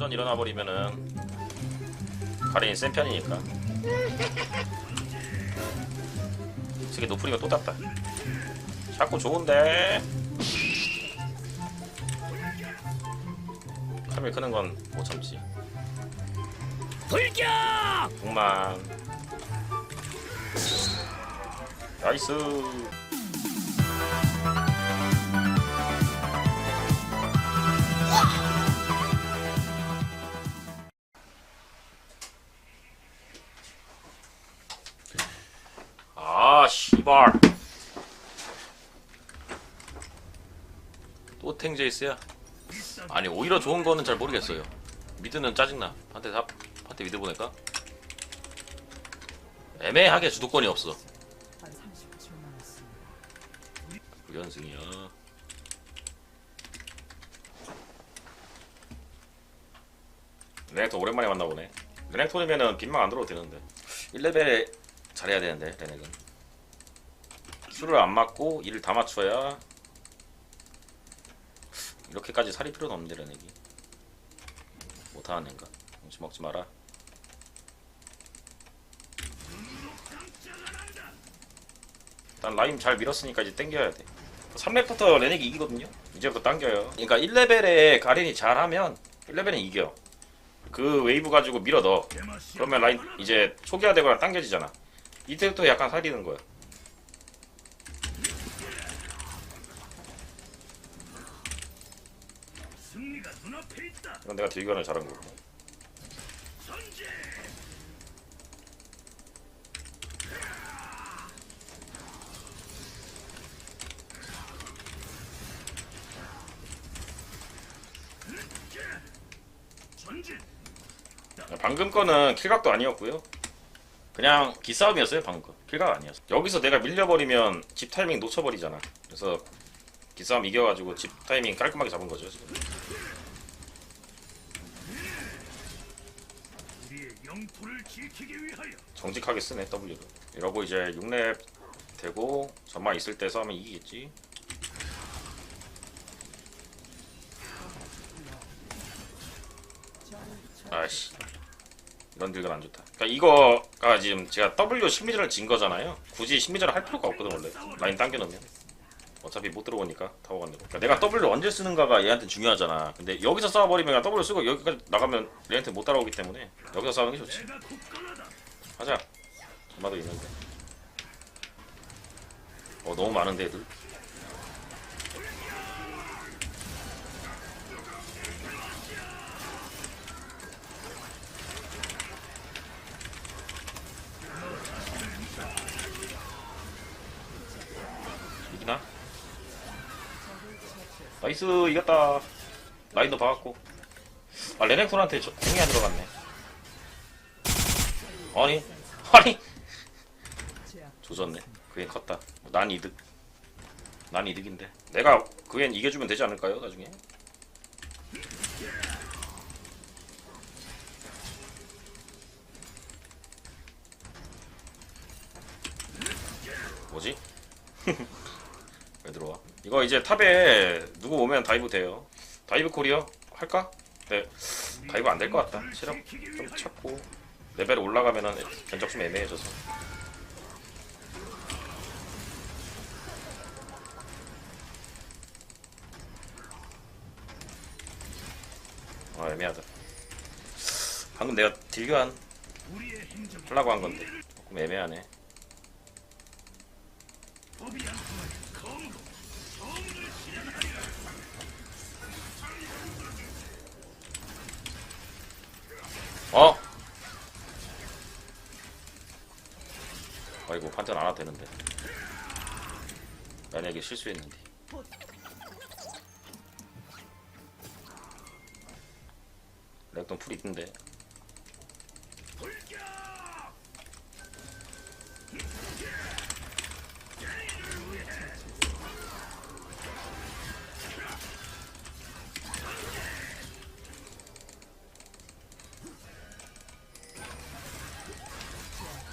휴전 일어나 버리면은 가렌이 센 편이니까. 저게 노프리가 또 땄다. 자꾸 좋은데. 카밀 크는 건 못 참지. 불격! 공만. 나이스. 아, 씨발. 또 탱제이스야? 아니, 오히려 좋은 거는 잘 모르겠어요. 미드는 짜증나. 한테 삽, 한테 미드 보낼까? 애매하게 주도권이 없어. 한 30초 남았습니다. 9연승이야. 레넥토 오랜만에 만나보네. 레넥토이면은 빈망 안 들어도 되는데. 1레벨에 잘해야 되는데, 레넥은. 술을 안 맞고 일을 다 맞춰야 이렇게까지 살이 필요는 없는데, 레넥이. 못하는 애인가? 음식 먹지 마라. 일단 라임 잘 밀었으니까 이제 땡겨야 돼. 3렙부터 레넥이 이기거든요. 이제부터 당겨요. 그러니까 1레벨에 가렌이 잘하면 1레벨은 이겨. 그 웨이브 가지고 밀어 넣어. 그러면 라인 이제 초기화되거나 당겨지잖아. 이때부터 약간 살리는 거야. 승리가 눈앞에 있다. 이건 내가 딜견을 잘한 거고. 전진. 방금 거는 킬각도 아니었고요. 그냥 기싸움이었어요 방금 거. 킬각 아니었어. 여기서 내가 밀려버리면 집 타이밍 놓쳐버리잖아. 그래서 기싸움 이겨가지고 집 타이밍 깔끔하게 잡은 거죠 지금. 정직하게 쓰네 W를 이러고 이제 6렙 되고 전만 있을 때 싸우면 이기겠지. 아씨. 이런 딜은 안 좋다. 그러니까 이거가 지금 제가 W 심리전을 진 거잖아요. 굳이 심리전을 할 필요가 없거든 원래. 라인 당겨놓으면 어차피 못 들어오니까 타워 간대로 그러니까 내가 W를 언제 쓰는가가 얘한테 중요하잖아 근데 여기서 싸워버리면 그냥 W 쓰고 여기까지 나가면 얘한테 못 따라오기 때문에 여기서 싸우는 게 좋지. 하자. 엄마도 있는데. 어 너무 많은데 애들. 이기나? 나이스 이겼다. 라인도 박았고. 아 레넥톤한테 저- 공이 안 들어갔네. 아니 아니 조졌네 그게 컸다 난 이득 난 이득인데 내가 그엔 이겨주면 되지 않을까요 나중에 뭐지? 왜 들어와? 이거 이제 탑에 누구 오면 다이브 돼요. 다이브 코리어 할까? 네. 다이브 안 될 것 같다. 체력 좀 찾고 레벨 올라가면은 견적 좀 애매해져서. 아 애매하다. 방금 내가 행적 하려고 한 건데 조금 애매하네 어? 아이고 판테는 안 와도 되는데. 만약에 실수했는데. 렉돈 풀 있던데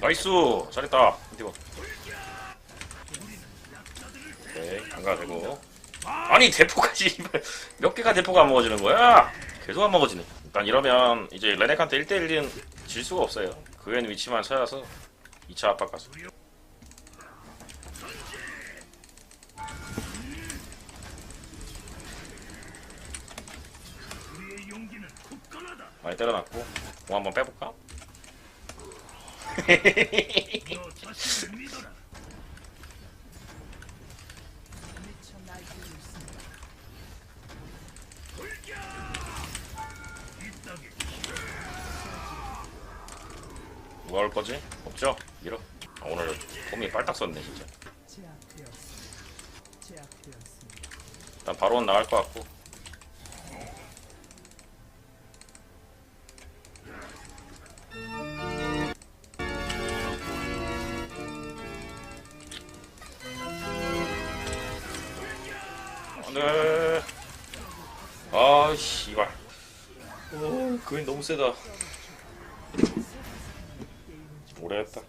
나이스! 잘했다. 디버 오케이 안가 되고. 아니 대포까지 몇 개가 대포가 안 먹어지는 거야? 계속 안 먹어지네. 일단 이러면 이제 레넥한테 1대1은 질 수가 없어요. 그앤 위치만 찾아서 2차 압박 가서. 많이 때려놨고 공 한번 빼볼까? 누가 올 거지? 없죠? 밀어. 아, 오늘 폼이 빨딱 썼네 진짜. 일단 바로 나갈 것 같고. 너무 세다. 오래 했다.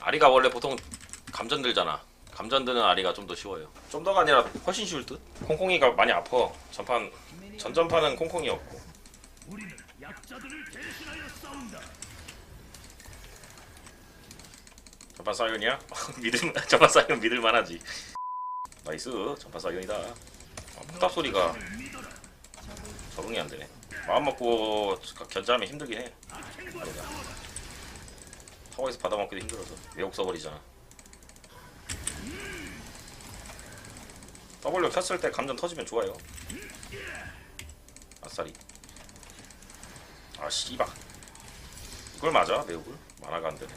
아리가 원래 보통 감전 들잖아. 감전 드는 아리가 좀 더 쉬워요. 좀 더가 아니라 훨씬 쉬울 듯. 콩콩이가 많이 아파. 전판 전전판은 대신하여 싸운다. 전판 사이언이야? 믿을 전판 사이언 믿을 만하지. 나이스. 전판 사이언이다. 아, 소리가. 적응이 안 되네. 마음 먹고 견제하면 힘들긴 해. 아리가. 타워에서 받아먹기도 힘들어서 외국 써버리잖아. W 켰을 때 감전 터지면 좋아요. 아싸리. 아 씨발. 이걸 맞아 매혹을? 만화가 안 되네.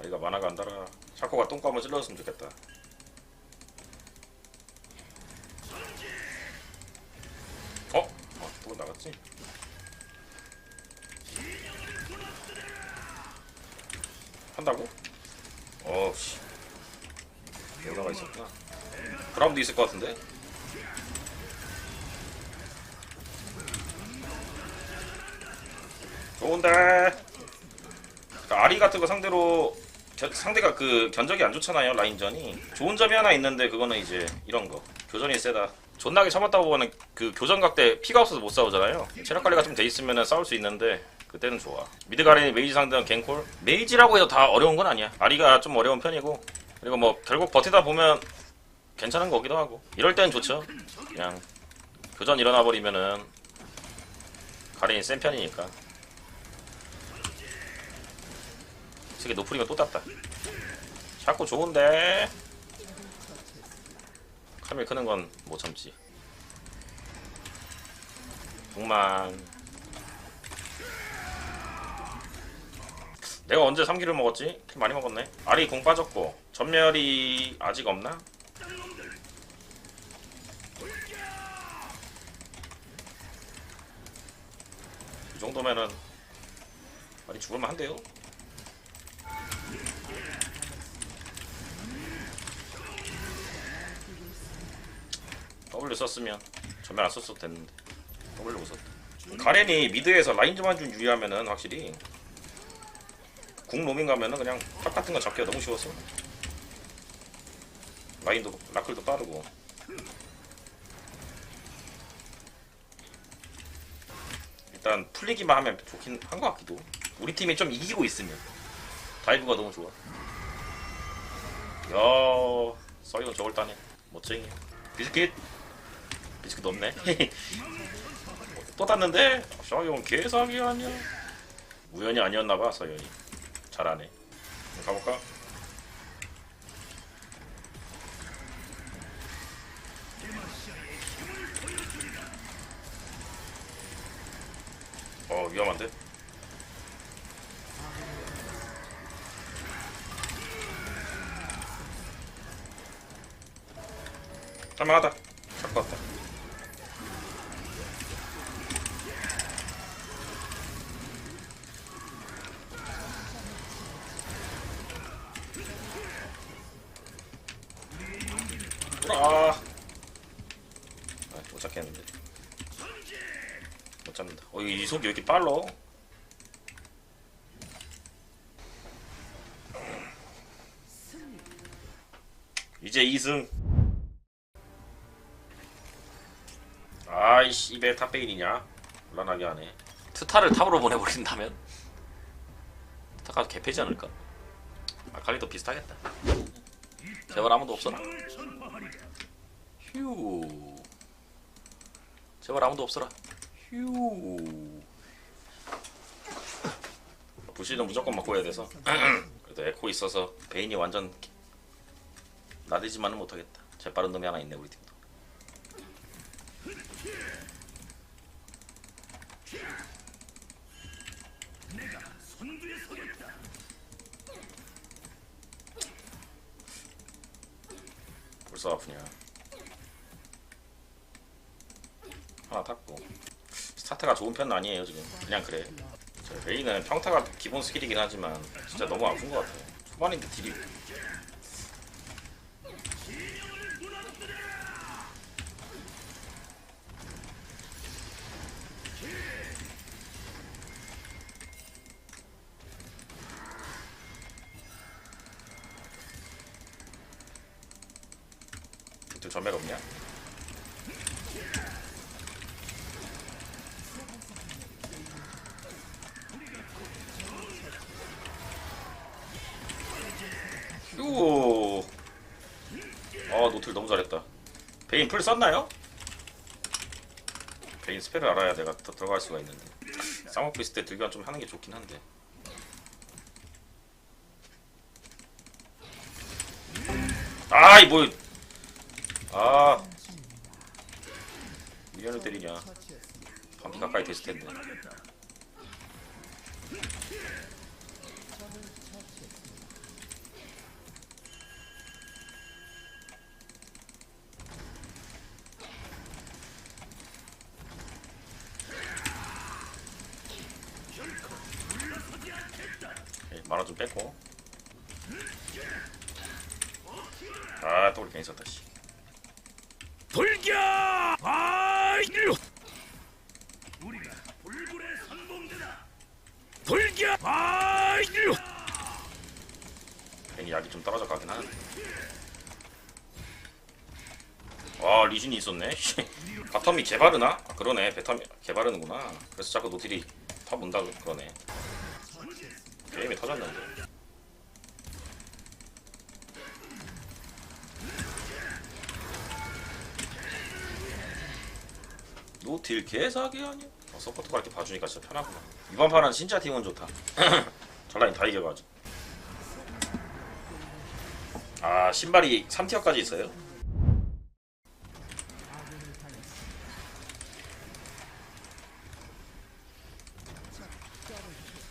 아이가 만화가 안 달아. 샤코가 똥감을 찔러줬으면 좋겠다. 어? 어, 또 나갔지? 한다고? 어씨. 여기 나가 있었구나. 브라운도 있을 것 같은데? 좋은데. 그러니까 아리 같은 거 상대로 견- 상대가 그 견적이 안 좋잖아요 라인전이. 좋은 점이 하나 있는데 그거는 이제 이런 거. 교전이 세다. 존나게 참았다 보면은 그 교전각 때 피가 없어서 못 싸우잖아요. 체력 관리가 좀 돼 있으면 싸울 수 있는데 그때는 좋아. 미드 가렌이 메이지 상대는 갱콜? 메이지라고 해서 다 어려운 건 아니야. 아리가 좀 어려운 편이고 그리고 뭐 결국 버티다 보면 괜찮은 거기도 하고. 이럴 때는 좋죠. 그냥 교전 일어나 버리면은 가렌이 센 편이니까. 세계 노프리가 또 땄다. 자꾸 좋은데? 카밀 크는 건 못 참지. 동만 내가 언제 3기를 먹었지? 킬 많이 먹었네 알이 공 빠졌고 전멸이 아직 없나? 이 정도면은 알이 죽을만 한데요? W 썼으면 전멸 안 썼어도 됐는데 W 못 썼다 가렌이 미드에서 라인즈만 좀 유리하면은 확실히 궁 로밍 가면은 그냥 탑 같은 거 잡기가 너무 쉬웠어 라인도 라클도 빠르고. 일단 풀리기만 하면 좋긴 한 것 같기도. 우리 팀이 좀 이기고 있으면. 다이브가 너무 좋아. 야 서이건 저걸 따네. 멋쟁이. 비스킷. 비스킷 없네. 또 땄는데? 서이건 개사기 아니야? 우연이 아니었나봐 서이건이 잘하네 가볼까? 어 위험한데? 할만하다 잡고 왔다 뒷발로 이제 2승. 아이씨 이에 탑베인이냐? 란하게 하네. 투타를 탑으로 보내버린다면? 투타가 개패지 않을까? 아칼리도 비슷하겠다. 제발 아무도 없어라 휴. 제발 아무도 없어라. 휴. 부시는 무조건 맞고 해야 돼서. 그래도 에코 있어서 베인이 완전 나대지만은 못하겠다. 재빠른 놈이 하나 있네 우리 팀도. 벌써 아프냐. 하나 탔고. 스타트가 좋은 편은 아니에요 지금. 그냥 그래 저 베인은 평타가 기본 스킬이긴 하지만 진짜 너무 아픈 것 같아요 초반인데 딜이 또 전멸 없냐? 요. 아 노틀 너무 잘했다. 풀 썼나요? 베인 스펠을 알아야 내가 더 들어갈 수가 있는데. 쌍먹고 있을 때 들교환 좀 하는 게 좋긴 한데. 아이 뭐. 아 미련을 때리냐. 처치했습니다. 반피 가까이 됐을 텐데. 하겠다. 적을 처치했습니다. 만화 좀 뺐고. 아, 또 우리 괜히 썼다, 씨. 돌격! 아이류! 우리가 불굴의 선봉대다. 돌격! 괜히 약이 좀 떨어져 가긴 하는데. 와, 리신이 있었네. 씨. 바텀이 개바르나? 아, 그러네. 베텀이 개바르는구나. 그래서 자꾸 노틸이 탑 온다 그러네. 게임이 터졌는데. 노틸 개사기 아니야? 어, 서포트가 이렇게 봐주니까 진짜 편하구나. 이번 판은 진짜 팀은 좋다. 전라인 다 이겨가지고. 아 신발이 3티어까지 있어요? 아군을 당했습니다. 적 떨어지고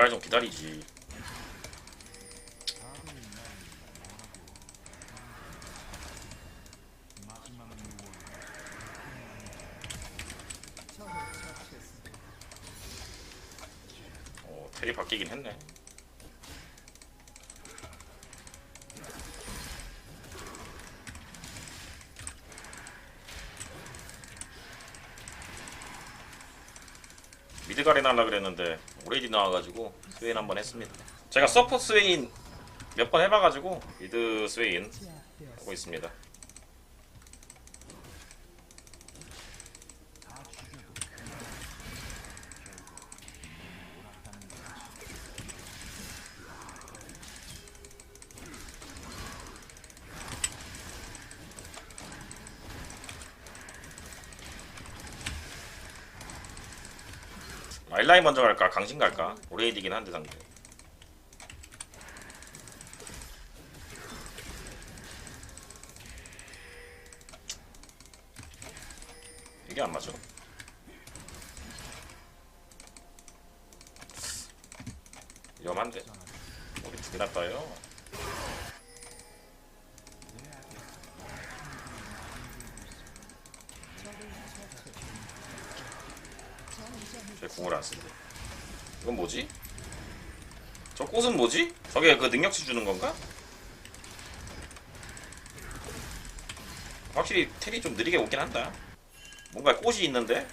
아 좀 기다리지. 어, 텔이 바뀌긴 했네. 미드가리 날라 그랬는데 오레디 나와가지고 스웨인 한번 했습니다. 제가 서포 스웨인 몇 번 해봐가지고 미드 스웨인. 하고 있습니다. 마일라인 먼저 갈까? 강신 갈까? 오레이디긴 한데 상대. 이게 안 맞아. 위험한데. 우리 두 개나 떠요. 제 궁을 안 쓴대. 이건 뭐지? 저 꽃은 뭐지? 저게 그 능력치 주는 건가? 확실히 텔이 좀 느리게 오긴 한다. 뭔가 꽃이 있는데?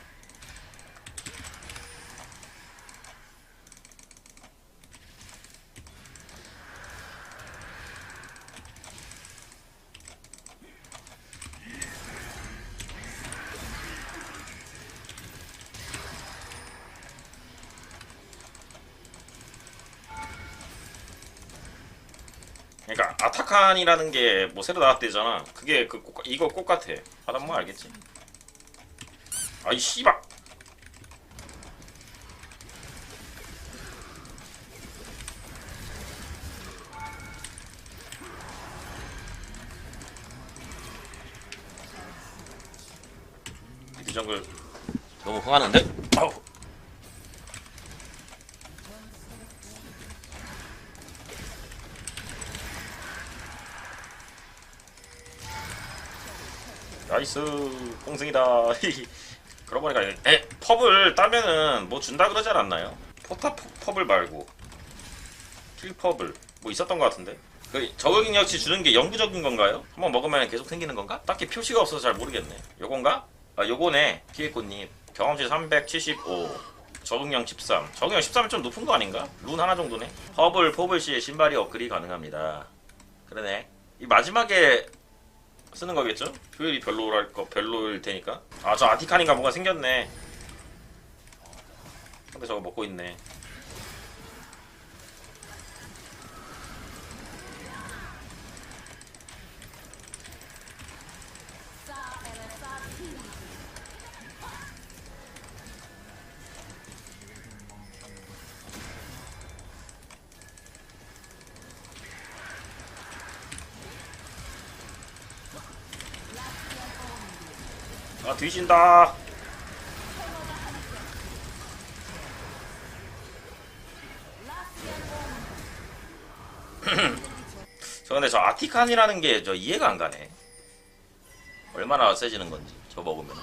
아타칸이라는 게 뭐 새로 나왔대잖아. 그게 그 꽃, 이거 꽃 같아. 하다 보면 알겠지. 아이 씨발. 정글 너무 흥하는데? 아우. 나이스. 뽕승이다. 그러고 보니까 에 펍을 따면은 뭐 준다 그러지 않았나요? 펍- 펍을 말고. 킬 펍을. 뭐 있었던 것 같은데? 그 저격력치 주는 게 영구적인 건가요? 한번 먹으면 계속 생기는 건가? 딱히 표시가 없어서 잘 모르겠네. 요건가? 아 요거네 기획꽃님. 경험치 375 적응량 13 적응량 13은 좀 높은 거 아닌가? 룬 하나 정도네. 허블 포블 시에 신발이 업글이 가능합니다. 그러네. 이 마지막에 쓰는 거겠죠? 효율이 별로랄 거 별로일 테니까. 아 저 아티칸인가 뭔가 생겼네. 근데 저거 먹고 있네 아 뒤진다. 저 근데 저 아티칸이라는 게 저 이해가 안 가네. 얼마나 세지는 건지 저 먹으면